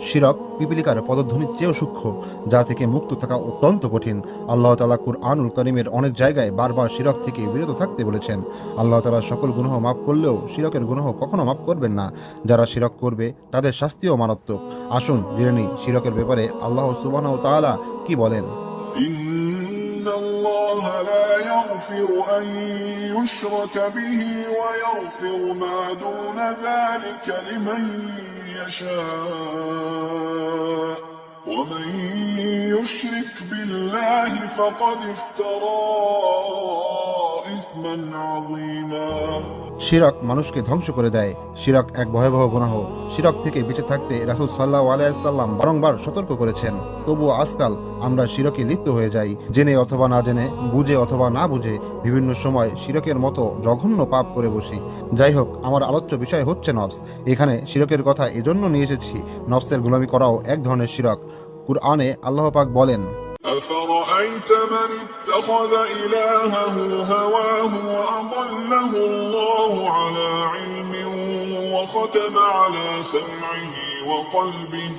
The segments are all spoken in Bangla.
শিরক, পিপিলিকার পদধ্বনির চেয়েও সূক্ষ্ম, যা থেকে মুক্ত থাকা অত্যন্ত কঠিন। আল্লাহ তালা কুরআনুল করিমের অনেক জায়গায় বারবার শিরক থেকে বিরত থাকতে বলেছেন। আল্লাহ তালা সকল গুণ মাফ করলেও শিরকের গুণহ কখনো মাফ করবেন না। যারা শিরক করবে, তাদের শাস্তিও মারাত্মক। আসুন জেনে নিই শিরকের ব্যাপারে আল্লাহ সুবাহ তালা কি বলেন। يغفر أن يشرك به ويغفر ما دون ذلك لمن يشاء. ومن يشرك بالله فقد عظيما শিরক মানুষকে ধ্বংস করে দেয়। শিরক এক ভয়াবহ গুনাহ। শিরক থেকে বেঁচে থাকতে রাসুল সাল্লাহ আলাইসাল্লাম বারংবার সতর্ক করেছেন। তবুও আজকাল আমরা শিরকে লিপ্ত হয়ে যাই। জেনে অথবা না জেনে, বুঝে অথবা না বুঝে বিভিন্ন সময় শিরকের মতো জঘন্য পাপ করে বসি। যাই হোক, আমার আলোচ্য বিষয় হচ্ছে নফস। এখানে শিরকের কথা এজন্য নিয়ে এসেছি, নফসের গোলামি করাও এক ধরনের শিরক। কুরআনে আল্লাহ পাক বলেন أفرأيت من اتخذ إلهه هواه وأضله الله على علم وختم على سمعه وقلبه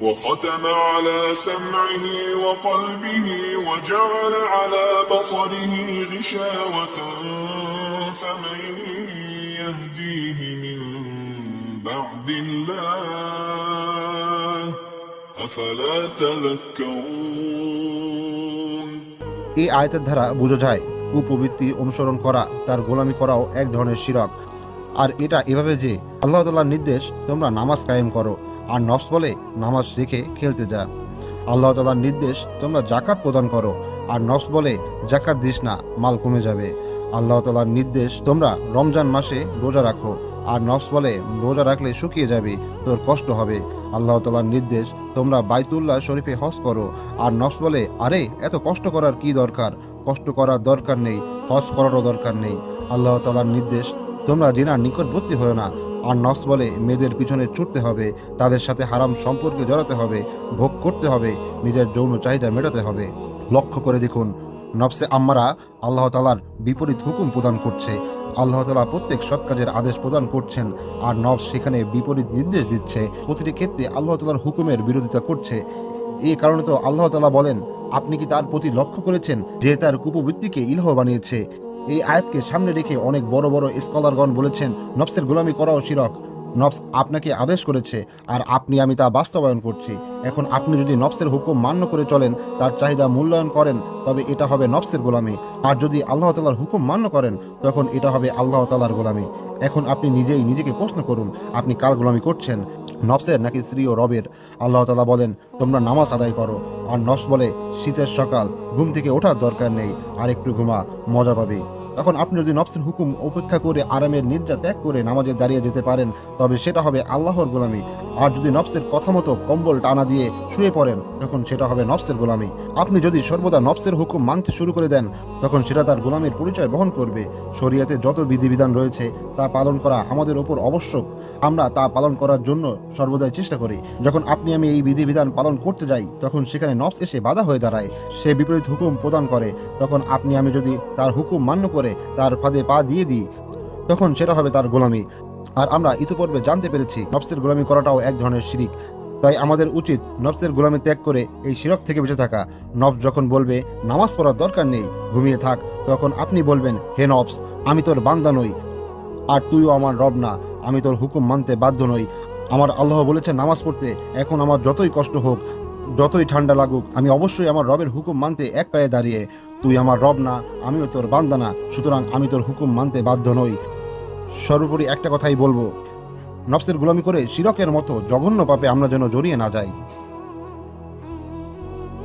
وختم على سمعه وقلبه وجعل على بصره غشاوة فمن يهديه من بعد الله أفلا تذكرون এই আয়তের দ্বারা বোঝা যায়। কুপ্রবৃত্তি অনুসরণ করা, তার গোলামি করাও এক ধরনের শিরক। আর এটা এভাবে যে আল্লাহ তাল্লাহর নির্দেশ, তোমরা নামাজ কায়েম করো। আর নফস বলে নামাজ রেখে খেলতে যা। আল্লাহ তাল্লাহর নির্দেশ, তোমরা জাকাত প্রদান করো। আর নফস বলে জাকাত দিস না, মাল কমে যাবে। আল্লাহ তাল্লাহর নির্দেশ, তোমরা রমজান মাসে রোজা রাখো। আর নফস বলে রোজা রাখলে শুকিয়ে যাবে, তোর কষ্ট হবে। আল্লাহ তালার নির্দেশ, তোমরা বাইতুল্লাহ শরীফে হজ করো। আর নফস বলে, আরে, এত কষ্ট করার কি দরকার? কষ্ট করার দরকার নেই, হজ করারও দরকার নেই। আল্লাহ তালার নির্দেশ, তোমরা জিনার নিকটবর্তী হও না। আর নফস বলে, মেয়েদের পিছনে ছুটতে হবে, তাদের সাথে হারাম সম্পর্কে জড়াতে হবে, ভোগ করতে হবে, নিজের যৌন চাহিদা মেটাতে হবে। লক্ষ্য করে দেখুন, নফসে আম্মারা আল্লাহ তালার বিপরীত হুকুম প্রদান করছে। আল্লাহ তালা প্রত্যেক সৎ কাজের আদেশ প্রদান করছেন আর নবস সেখানে বিপরীত নির্দেশ দিচ্ছে। প্রতিটি ক্ষেত্রে আল্লাহ তালার হুকুমের বিরোধিতা করছে। এই কারণে তো আল্লাহ তালা বলেন, আপনি কি তার প্রতি লক্ষ্য করেছেন যে তার কুপবৃত্তিকে ইলহ বানিয়েছে? এই আয়াতকে সামনে রেখে অনেক বড় বড় স্কলারগণ বলেছেন নবসের গোলামি করাও শিরক। নফস আপনাকে আদেশ করেছে, আর আপনি, আমি তা বাস্তবায়ন করছি। এখন আপনি যদি নফসের হুকুম মান্য করে চলেন, তার চাহিদা মূল্যায়ন করেন, তবে এটা হবে নফসের গোলামি। আর যদি আল্লাহ তালার হুকুম মান্য করেন, তখন এটা হবে আল্লাহ তালার গোলামি। এখন আপনি নিজেই নিজেকে প্রশ্ন করুন, আপনি কার গোলামি করছেন? নফসের নাকি স্ত্রী ও রবের? আল্লাহ তালা বলেন, তোমরা নামাজ আদায় করো। আর নফস বলে, শীতের সকাল, ঘুম থেকে ওঠার দরকার নেই। আর একটু ঘুমা, মজা পাবে। তখন আপনি যদি নফসের হুকুম উপেক্ষা করে আরামের নিদ্রা ত্যাগ করে নামাজে দাঁড়িয়ে যেতে পারেন, তবে সেটা হবে আল্লাহর গোলামি। আর যদি নফসের কথা মতো কম্বল টানা দিয়ে শুয়ে পড়েন, তখন সেটা হবে নফসের গোলামি। আপনি যদি সর্বদা নফসের হুকুম মানতে শুরু করে দেন, তখন সেটা তার গোলামির পরিচয় বহন করবে। শরিয়াতে যত বিধিবিধান রয়েছে, তা পালন করা আমাদের ওপর আবশ্যক। আমরা তা পালন করার জন্য সর্বদাই চেষ্টা করি। যখন আপনি আমি এই বিধিবিধান পালন করতে যাই, তখন সেখানে নফস এসে বাধা হয়ে দাঁড়ায়। সে বিপরীত হুকুম প্রদান করে। তখন আপনি আমি যদি তার হুকুম মান্য করে তার ফাঁদে পা দিয়ে দিই, তখন সেটা হবে তার গোলামি। আর আমরা ইতিপূর্বে জানতে পেরেছি, নফসের গোলামি করাটাও এক ধরনের শিরিক। তাই আমাদের উচিত নফসের গোলামি ত্যাগ করে এই শিরক থেকে বেঁচে থাকা। নফস যখন বলবে, নামাজ পড়ার দরকার নেই, ঘুমিয়ে থাক, তখন আপনি বলবেন, হে নফস, আমি তোর বান্দা নই, আর তুইও আমার রব না, আমি তোর হুকুম মানতে বাধ্য নই। আমার আল্লাহ বলেছে নামাজ পড়তে এখন আমার যতই কষ্ট হোক যতই ঠান্ডা লাগুক, আমি অবশ্যই আমার রবের হুকুম মানতে এক পায়ে দাঁড়িয়ে। তুই আমার রব না, আমিও তোর বান্দা না, সুতরাং আমি তোর হুকুম মানতে বাধ্য নই। সর্বোপরি একটা কথাই বলব, নফসের গুলামি করে শিরকের মতো জঘন্য পাপে আমরা যেন জড়িয়ে না যাই।